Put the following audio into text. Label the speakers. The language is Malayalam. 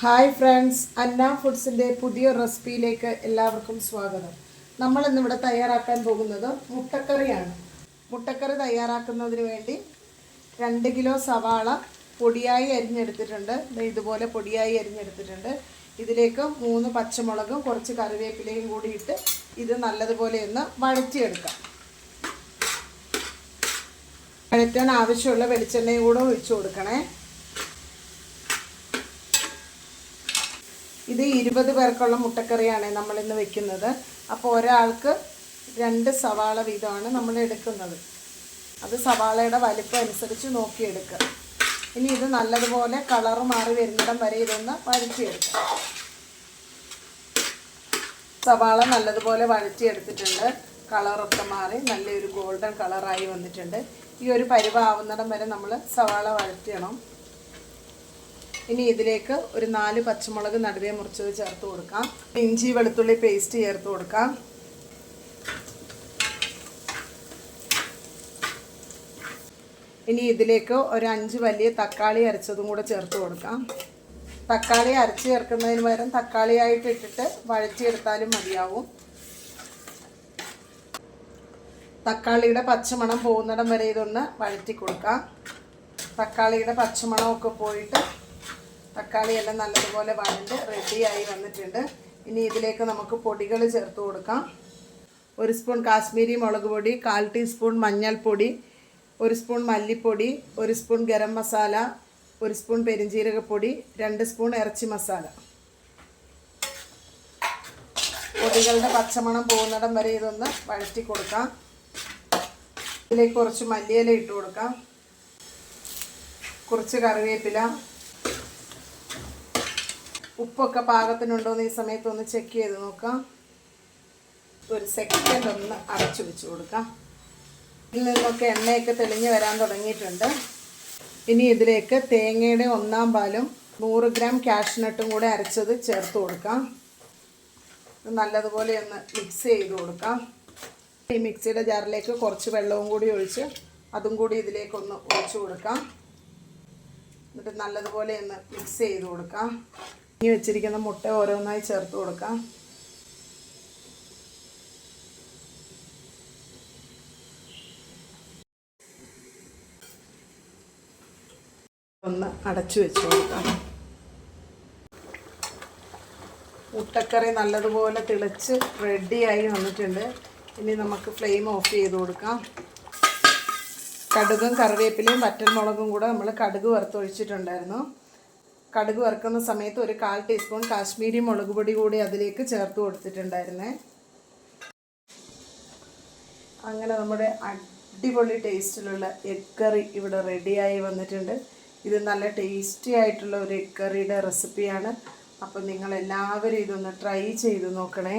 Speaker 1: ഹായ് ഫ്രണ്ട്സ് അന്ന ഫുഡ്സിന്റെ പുതിയ റെസിപ്പിയിലേക്ക് എല്ലാവർക്കും സ്വാഗതം. നമ്മൾ ഇന്നിവിടെ തയ്യാറാക്കാൻ പോകുന്നത് മുട്ടക്കറിയാണ്. മുട്ടക്കറി തയ്യാറാക്കുന്നതിന് വേണ്ടി രണ്ട് കിലോ സവാള പൊടിയായി അരിഞ്ഞെടുത്തിട്ടുണ്ട്. ഇതുപോലെ പൊടിയായി അരിഞ്ഞെടുത്തിട്ടുണ്ട്. ഇതിലേക്ക് മൂന്ന് പച്ചമുളകും കുറച്ച് കറിവേപ്പിലയും കൂടി ഇട്ട് ഇത് നല്ലതുപോലെ ഒന്ന് വഴറ്റിയെടുക്കാം. വഴറ്റാൻ ആവശ്യമുള്ള വെളിച്ചെണ്ണയും കൂടെ ഒഴിച്ചു കൊടുക്കണേ. ഇത് ഇരുപത് പേർക്കുള്ള മുട്ടക്കറിയാണ് നമ്മൾ ഇന്ന് വെക്കുന്നത്. അപ്പോൾ ഒരാൾക്ക് രണ്ട് സവാള വീതമാണ് നമ്മൾ എടുക്കുന്നത്. അത് സവാളയുടെ വലിപ്പം അനുസരിച്ച് നോക്കിയെടുക്കുക. ഇനി ഇത് നല്ലതുപോലെ കളറ് മാറി വരുന്നിടം വരെ ഇതൊന്ന് വഴറ്റിയെടുക്കുക. സവാള നല്ലതുപോലെ വഴറ്റിയെടുത്തിട്ടുണ്ട്. കളറൊക്കെ മാറി നല്ലൊരു ഗോൾഡൻ കളറായി വന്നിട്ടുണ്ട്. ഈ ഒരു പരുവാവുന്നിടം വരെ നമ്മൾ സവാള വഴറ്റിയണം ഇനി ഇതിലേക്ക് ഒരു നാല് പച്ചമുളക് നടുവേ മുറിച്ചത് ചേർത്ത് കൊടുക്കാം. ഇഞ്ചി വെളുത്തുള്ളി പേസ്റ്റ് ചേർത്ത് കൊടുക്കാം. ഇനി ഇതിലേക്ക് ഒരു അഞ്ച് വലിയ തക്കാളി അരച്ചതും കൂടെ ചേർത്ത് കൊടുക്കാം. തക്കാളി അരച്ച് ചേർക്കുന്നതിന് പകരം തക്കാളിയായിട്ട് ഇട്ടിട്ട് വഴറ്റിയെടുത്താലും മതിയാവും. തക്കാളിയുടെ പച്ചമണം പോകുന്നിടം വരെ ഇതൊന്ന് വഴറ്റി കൊടുക്കാം. തക്കാളിയുടെ പച്ചമണമൊക്കെ പോയിട്ട് തക്കാളി എല്ലാം നല്ലതുപോലെ വഴണ്ട് റെഡിയായി വന്നിട്ടുണ്ട്. ഇനി ഇതിലേക്ക് നമുക്ക് പൊടികൾ ചേർത്ത് കൊടുക്കാം. ഒരു സ്പൂൺ കാശ്മീരി മുളക് പൊടി കാൽ ടീസ്പൂൺ മഞ്ഞൾപ്പൊടി ഒരു സ്പൂൺ മല്ലിപ്പൊടി ഒരു സ്പൂൺ ഗരം മസാല ഒരു സ്പൂൺ പെരിഞ്ജീരകപ്പൊടി രണ്ട് സ്പൂൺ ഇറച്ചി മസാല. പൊടികളുടെ പച്ചമണം പോകുന്നിടം വരെ ഇതൊന്ന് വഴറ്റി കൊടുക്കാം. ഇതിലേക്ക് കുറച്ച് മല്ലിയില ഇട്ട് കൊടുക്കാം. കുറച്ച് കറിവേപ്പില ഉപ്പൊക്കെ പാകത്തിനുണ്ടോ എന്ന് ഈ സമയത്ത് ഒന്ന് ചെക്ക് ചെയ്ത് നോക്കാം. ഒരു സെക്കൻഡ് ഒന്ന് അടച്ചു വെച്ച് കൊടുക്കാം. ഇതിൽ നിന്നൊക്കെ എണ്ണയൊക്കെ തെളിഞ്ഞ് വരാൻ തുടങ്ങിയിട്ടുണ്ട്. ഇനി ഇതിലേക്ക് തേങ്ങയുടെ ഒന്നാം പാലും നൂറ് ഗ്രാം കാഷ്നട്ടും കൂടെ അരച്ചത് ചേർത്ത് കൊടുക്കാം. നല്ലതുപോലെ ഒന്ന് മിക്സ് ചെയ്ത് കൊടുക്കാം. ഈ മിക്സിയുടെ ജാറിലേക്ക് കുറച്ച് വെള്ളവും കൂടി ഒഴിച്ച് അതും കൂടി ഇതിലേക്കൊന്ന് ഒഴിച്ചു കൊടുക്കാം. എന്നിട്ട് നല്ലതുപോലെ ഒന്ന് മിക്സ് ചെയ്ത് കൊടുക്കാം. ഇനി വെച്ചിരിക്കുന്ന മുട്ട ഓരോന്നായി ചേർത്ത് കൊടുക്കാം. ഒന്ന് അടച്ചു വെച്ച് കൊടുക്കാം. മുട്ടക്കറി നല്ലതുപോലെ തിളച്ച് റെഡിയായി വന്നിട്ടുണ്ട്. ഇനി നമുക്ക് ഫ്ലെയിം ഓഫ് ചെയ്ത് കൊടുക്കാം. കടുകും കറിവേപ്പിലയും വറ്റൽമുളകും കൂടെ നമ്മൾ കടുക് വറുത്തൊഴിച്ചിട്ടുണ്ടായിരുന്നു. കടുക് വറുക്കുന്ന സമയത്ത് ഒരു കാൽ ടീസ്പൂൺ കാശ്മീരി മുളക് പൊടി കൂടി അതിലേക്ക് ചേർത്ത് കൊടുത്തിട്ടുണ്ടായിരുന്നേ. അങ്ങനെ നമ്മുടെ അടിപൊളി ടേസ്റ്റിലുള്ള എഗ് കറി ഇവിടെ റെഡിയായി വന്നിട്ടുണ്ട്. ഇത് നല്ല ടേസ്റ്റി ആയിട്ടുള്ള ഒരു എഗ് കറിയുടെ റെസിപ്പിയാണ് അപ്പം നിങ്ങൾ എല്ലാവരും ഇതൊന്ന് ട്രൈ ചെയ്ത് നോക്കണേ.